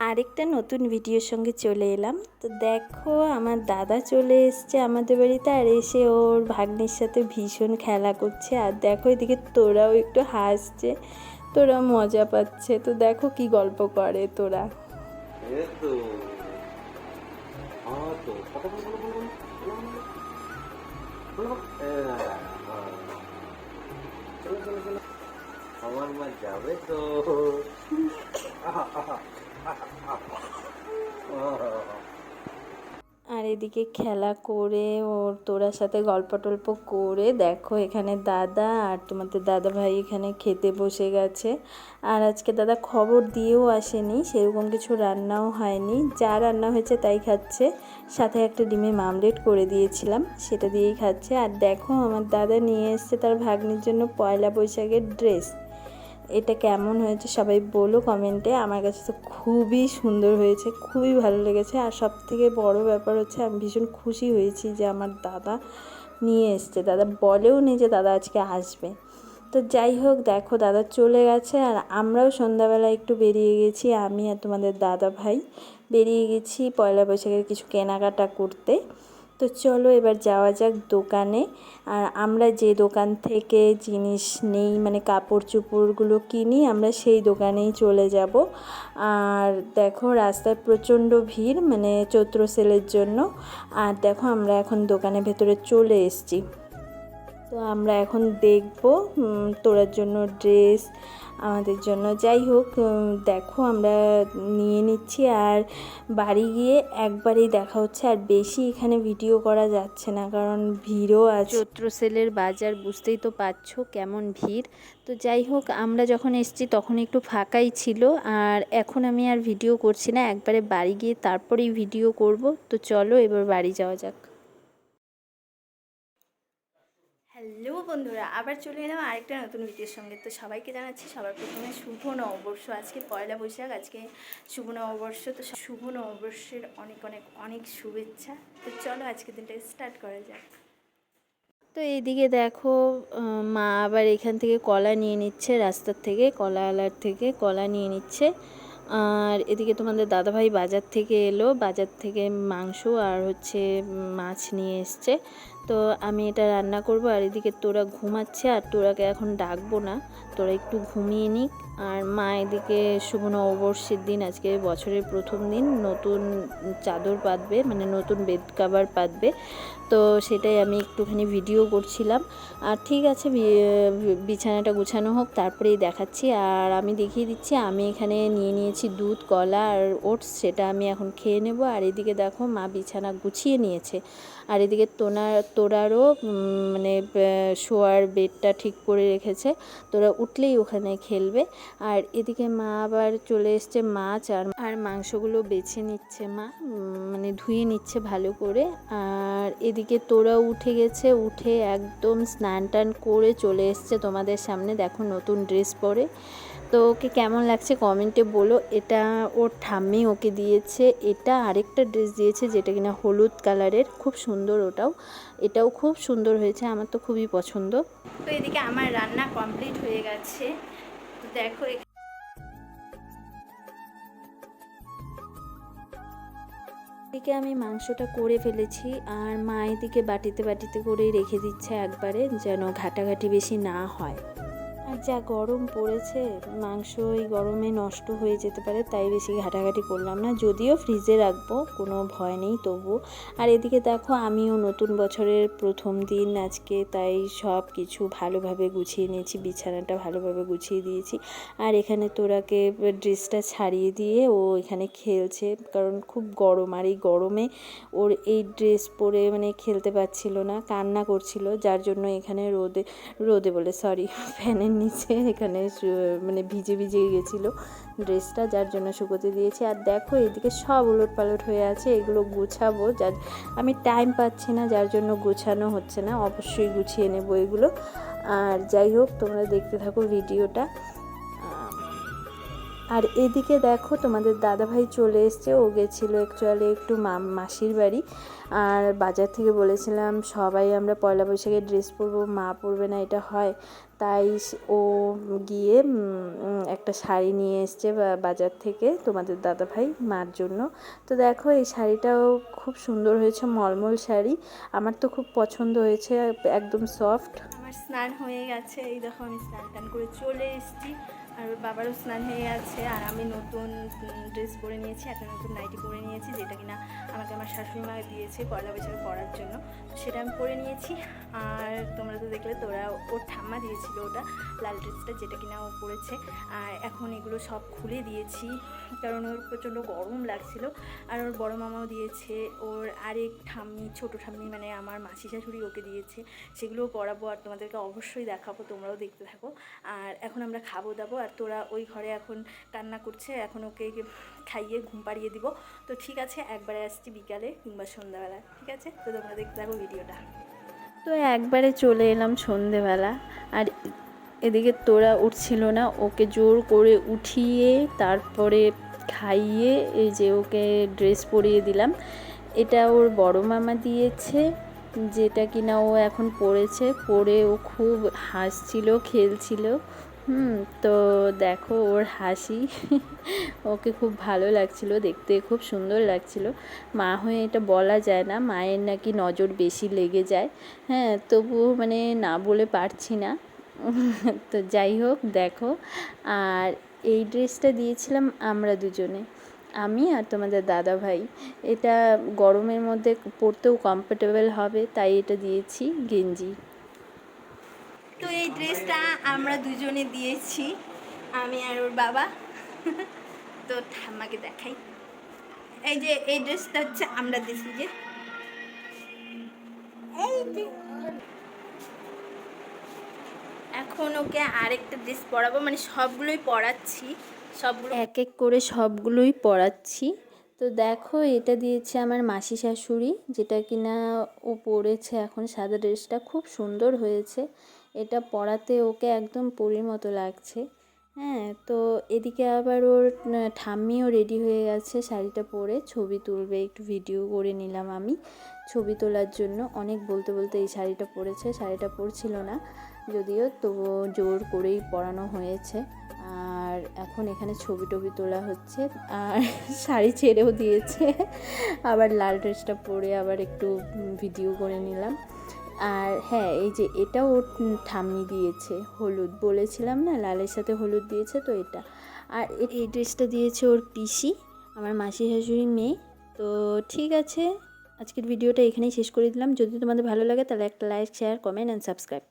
আরেকটা নতুন ভিডিওর সঙ্গে চলে এলাম তো দেখো আমার দাদা চলে এসছে আমাদের বাড়িতে আর এসে ওর ভাগ্নির সাথে ভীষণ খেলা করছে আর দেখো এদিকে তোরাও একটু হাসছে তোরা মজা পাচ্ছে তো দেখো কি গল্প করে তোরা তো হ্যাঁ তো কথা বলো বলো বলো বলো বলো আর এদিকে খেলা করে ওর তোরার সাথে গল্প টল্প করে দেখো এখানে দাদা আর তোমাদের দাদা ভাই এখানে খেতে বসে গেছে। আর আজকে দাদা খবর দিয়েও আসেনি, সেরকম কিছু রান্নাও হয়নি। যা রান্না হয়েছে তাই খাচ্ছে। সাথে একটা ডিমে মামলেট করে দিয়েছিলাম, সেটা দিয়েই খাচ্ছে। আর দেখো আমার দাদা নিয়ে এসছে তার ভাগ্নির জন্য পয়লা বৈশাখের ড্রেস। এটা কেমন হয়েছে সবাই বলো কমেন্টে আমার কাছে তো খুবই সুন্দর হয়েছে, খুবই ভালো লেগেছে। আর সব থেকে বড় ব্যাপার হচ্ছে আমি ভীষণ খুশি হয়েছি যে আমার দাদা নিয়ে এসছে। দাদা বলেও নি যে দাদা আজকে আসবে। তো যাই হোক, দেখো দাদা চলে গেছে আর আমরাও সন্ধ্যাবেলা একটু বেরিয়ে গেছি, আমি আর তোমাদের দাদা ভাই। বেরিয়ে গেছি পয়লা বৈশাখের কিছু কেনাকাটা করতে। তো চলো এবার যাওয়া যাক দোকানে। আর আমরা যে দোকান থেকে জিনিস নেই মানে কাপড় চোপড়গুলো কিনি, আমরা সেই দোকানেই চলে যাব। আর দেখো রাস্তায় প্রচণ্ড ভিড় মানে চৈত্র সেলের জন্য। আর দেখো আমরা এখন দোকানের ভেতরে চলে এসেছি। তো আমরা এখন দেখব তোরার জন্য ড্রেস, আমাদের জন্য যাই হোক দেখো আমরা নিয়ে নিচ্ছি আর বাড়ি গিয়ে একবারেই দেখা হচ্ছে আর বেশি এখানে ভিডিও করা যাচ্ছে না কারণ ভিড়ও আছে। চৈত্র সেলের বাজার বুঝতেই তো পারছ কেমন ভিড়। তো যাই হোক, আমরা যখন এসেছি তখন একটু ফাঁকাই ছিল আর এখন আমি আর ভিডিও করছি না, একবারে বাড়ি গিয়ে তারপরেই ভিডিও করব। তো চলো এবার বাড়ি যাওয়া যাক। বন্ধুরা, আবার চলে এলাম আরেকটা নতুন ভিডিওর সঙ্গে। তো সবাইকে জানাচ্ছি সবার প্রথমে শুভ নববর্ষ। আজকে পয়লা বৈশাখ, আজকে শুভ নববর্ষ। তো শুভ নববর্ষের অনেক অনেক অনেক শুভেচ্ছা। তো চলো আজকে দিনটা স্টার্ট করা যাক। তো এইদিকে দেখো মা আবার এখান থেকে কলা নিয়ে নিচ্ছে, রাস্তার থেকে কলা আলার থেকে কলা নিয়ে নিচ্ছে। আর এদিকে তোমাদের দাদাভাই বাজার থেকে এলো। বাজার থেকে মাংস আর হচ্ছে মাছ নিয়ে এসছে। তো আমি এটা রান্না করব আর এদিকে তোরা ঘুমাচ্ছে আর তোরাকে এখন ডাকবো না। তোরা একটু ঘুমিয়ে নিক। আর মা এদিকে শুভ নববর্ষের দিন, আজকে বছরের প্রথম দিন, নতুন চাদর পাতবে মানে নতুন বেড কাভার পাতবে। তো সেটাই আমি একটুখানি ভিডিও করছিলাম। আর ঠিক আছে বিছানাটা গুছানো হোক, তারপরেই দেখাচ্ছি। আর আমি দেখিয়ে দিচ্ছি, আমি এখানে নিয়ে নিয়েছি দুধ, কলা আর ওটস, সেটা আমি এখন খেয়ে নেব। আর এদিকে দেখো, মা বিছানা গুছিয়ে নিয়েছে। আর এদিকে তোনার তোরারও মানে শোয়ার বেডটা ঠিক করে রেখেছে। তোরা উঠলেই ওখানে খেলবে। আর এদিকে মা আবার চলে এসছে মাছ আর আর মাংসগুলো বেছে নিচ্ছে মা মানে ধুয়ে নিচ্ছে ভালো করে। আর এদিকে তোরা উঠে গেছে, উঠে একদম স্নান টান করে চলে এসছে তোমাদের সামনে। দেখো নতুন ড্রেস পরে। তো ওকে কেমন লাগছে কমেন্টে বলো। এটা ওর ঠাম্মি ওকে দিয়েছে। এটা আরেকটা ড্রেস দিয়েছে যেটা কিনা হলুদ কালারের খুব সুন্দর ওটাও। এটাও খুব সুন্দর হয়েছে। আমার তো খুবই পছন্দ। তো এদিকে আমার রান্না কমপ্লিট হয়ে গেছে। তো দেখো এদিকে আমি মাংসটা করে ফেলেছি। আর মা এদিকে বাটিতে বাটিতে করেই রেখে দিচ্ছে একবারে যেন ঘাটাঘাটি বেশি না হয়। যা গরম পড়েছে, মাংস এই গরমে নষ্ট হয়ে যেতে পারে, তাই বেশি ঘাটাঘাটি করলাম না। যদিও ফ্রিজে রাখব, কোনো ভয় নেই তবু আর এদিকে দেখো, আমিও নতুন বছরের প্রথম দিন আজকে, তাই সব কিছু ভালোভাবে গুছিয়ে নিয়েছি, বিছানাটা ভালোভাবে গুছিয়ে দিয়েছি। আর এখানে তোরাকে ড্রেসটা ছাড়িয়ে দিয়ে ও এখানে খেলছে, কারণ খুব গরম। আর এই গরমে ওর এই ড্রেস পরে মানে খেলতে পারছিল না, কান্না করছিল, যার জন্য এখানে রোদে রোদে বলে সরি ফ্যানের নিচে এখানে মানে ভিজে ভিজে গেছিল ড্রেসটা, যার জন্য শুকোতে দিয়েছি। আর দেখো, এদিকে সব উলট পালট হয়ে আছে, এগুলো গুছাবো। যার, আমি টাইম পাচ্ছি না, যার জন্য গুছানো হচ্ছে না, অবশ্যই গুছিয়ে নেব এগুলো। আর যাই হোক, তোমরা দেখতে থাকো ভিডিওটা। আর এদিকে দেখো, তোমাদের দাদাভাই চলে এসছে। ও গেছিল অ্যাকচুয়ালি একটু মাসির বাড়ি। আর বাজার থেকে বলেছিলাম, সবাই আমরা পয়লা বৈশাখে ড্রেস পরবো, মা পরবে না, এটা হয়। তাই ও গিয়ে একটা শাড়ি নিয়ে এসছে বাজার থেকে তোমাদের দাদাভাই মার জন্য। তো দেখো, এই শাড়িটাও খুব সুন্দর হয়েছে, মলমল শাড়ি। আমার তো খুব পছন্দ হয়েছে, একদম সফট আমার স্নান হয়ে গেছে, এই দেখো আমি স্নান টান করে চলে এসেছি। আর ওর বাবারও স্নান হয়ে আছে আর আমি নতুন ড্রেস পরে নিয়েছি, একটা নতুন নাইটি পরে নিয়েছি, যেটা কিনা আমাকে আমার শাশুড়ি মা দিয়েছে পয়লা বৈশাখে পরার জন্য। সেটা আমি পরে নিয়েছি, আর তোমরা তো দেখলে তোরা ওর ঠাম্মা দিয়েছিল ওটা, লাল ড্রেসটা যেটা কিনা ও পরেছে। আর এখন এগুলো সব খুলে দিয়েছি, কারণ ওর প্রচণ্ড গরম লাগছিল। আর ওর বড় মামাও দিয়েছে, ওর আরেক ঠাম্মি, ছোটো ঠাম্মি মানে আমার মাসি শাশুড়ি ওকে দিয়েছে, সেগুলোও পরাবো, আর তোমাদেরকে অবশ্যই দেখাবো, তোমরাও দেখতে থাকো। আর এখন আমরা খাব দাবো আর তোরা ওই ঘরে এখন কান্না করছে, এখন ওকে খাইয়ে ঘুম পাড়িয়ে দিব। তো ঠিক আছে, একবারে আসছি বিকালে কিংবা সন্ধ্যাবেলা ঠিক আছে? তো তোমরা দেখতে থাকো ভিডিওটা। তো একবারে চলে এলাম সন্ধেবেলা, আর এদিকে তোরা উঠছিল না, ওকে জোর করে উঠিয়ে তারপরে খাইয়ে এই যে ওকে ড্রেস পরিয়ে দিলাম। এটা ওর বড় মামা দিয়েছে, যেটা কিনা ও এখন পড়েছে পরে ও খুব হাসছিল, খেলছিল। হুম, তো দেখো ওর হাসি। ওকে খুব ভালো লাগছিল, দেখতে খুব সুন্দর লাগছিল। মা হয়ে এটা বলা যায় না, মায়ের নাকি নজর বেশি লেগে যায়। হ্যাঁ তবুও মানে না বলে পারছি না। তো যাই হোক, দেখো। আর এই ড্রেসটা দিয়েছিলাম আমরা দুজনে, আমি আর তোমাদের দাদা ভাই এটা গরমের মধ্যে পরতেও কমফোর্টেবল হবে, তাই এটা দিয়েছি গেঞ্জি। তো এই ড্রেসটা আমরা দুজনে দিয়েছি, আমি আর ওর বাবা। তো ঠাম্মাকে দেখাই। এই যে, এই ড্রেসটা হচ্ছে আমরা দিয়েছি যে। এখন ওকে আরেকটা ড্রেস পরাবো মানে সবগুলোই পরাচ্ছি, সবগুলো। এক এক করে সবগুলোই পরাচ্ছি। তো দেখো, এটা দিয়েছে আমার মাসি শাশুড়ি, যেটা কিনা ও পরেছে এখন সাদা ড্রেসটা, খুব সুন্দর হয়েছে। এটা পরাতে ওকে একদম পরির মতো লাগছে। হ্যাঁ তো এদিকে আবার ওর ঠাম্মিও রেডি হয়ে গেছে শাড়িটা পরে। ছবি তুলবে, একটু ভিডিও করে নিলাম আমি। ছবি তোলার জন্য অনেক বলতে বলতে এই শাড়িটা পরেছে। শাড়িটা পরছিল না, যদিও তবুও জোর করেই পরানো হয়েছে। আর এখন এখানে ছবি টবি তোলা হচ্ছে। আর শাড়ি ছেড়েও দিয়েছে। আবার লাল ড্রেসটা পরে আবার একটু ভিডিও করে নিলাম। আর হ্যাঁ এই যে এটা ওর ঠাম্মি দিয়েছে, হলুদ বলেছিলাম না, লালের সাথে হলুদ দিয়েছে তো এটা। আর এই ড্রেসটা দিয়েছে ওর পিসি, আমার মাসি শাশুড়ি মেয়ে। তো ঠিক আছে, আজকের ভিডিওটা এখানেই শেষ করে দিলাম। যদি তোমাদের ভালো লাগে তাহলে একটা like share comment and subscribe